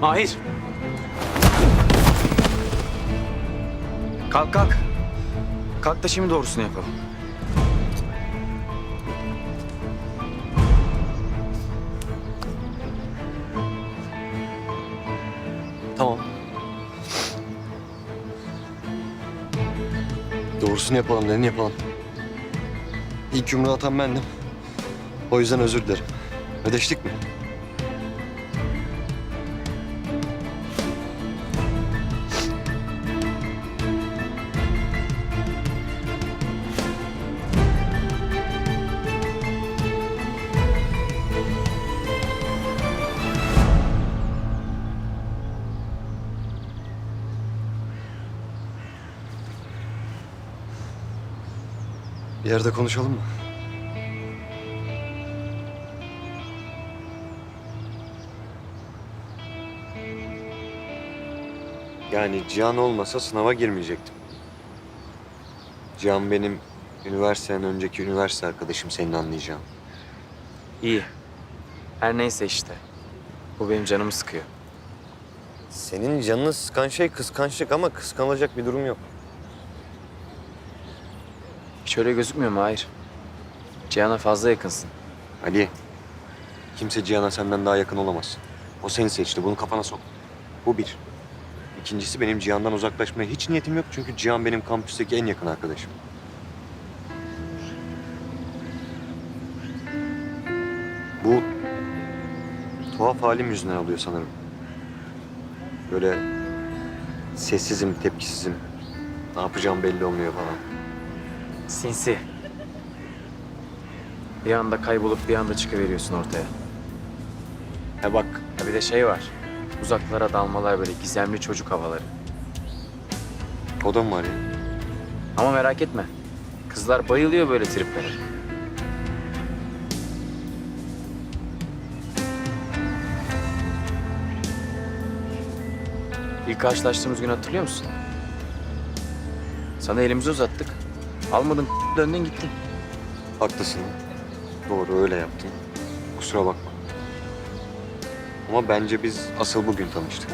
Mahir. Kalk kalk. Kalk da şimdi doğrusunu yapalım. Tamam. Doğrusunu yapalım dedin yapalım. İlk yumruğu atan bendim. O yüzden özür dilerim. Ödeştik mi? Bir yerde konuşalım mı? Yani Cihan olmasa sınava girmeyecektim. Cihan benim üniversiteden önceki üniversite arkadaşım senin anlayacağın. İyi. Her neyse işte. Bu benim canımı sıkıyor. Senin canını sıkan şey kıskançlık ama kıskanılacak bir durum yok. Hiç öyle gözükmüyor mu? Hayır. Cihan'a fazla yakınsın. Ali, kimse Cihan'a senden daha yakın olamaz. O seni seçti, bunu kafana sok. Bu bir. İkincisi benim Cihan'dan uzaklaşmaya hiç niyetim yok çünkü Cihan benim kampüsteki en yakın arkadaşım. Bu tuhaf halim yüzünden oluyor sanırım. Böyle sessizim, tepkisizim. Ne yapacağım belli olmuyor falan. Sinsi. Bir anda kaybolup bir anda çıkıveriyorsun ortaya. Ha bak, ha bir de şey var. Uzaklara dalmalar böyle gizemli çocuk havaları. O da mı var ya? Ama merak etme. Kızlar bayılıyor böyle triplere. İlk karşılaştığımız gün hatırlıyor musun? Sana elimizi uzattık. Almadın döndün gittin. Haklısın. Doğru öyle yaptım. Kusura bakma. Ama bence biz asıl bugün tanıştık.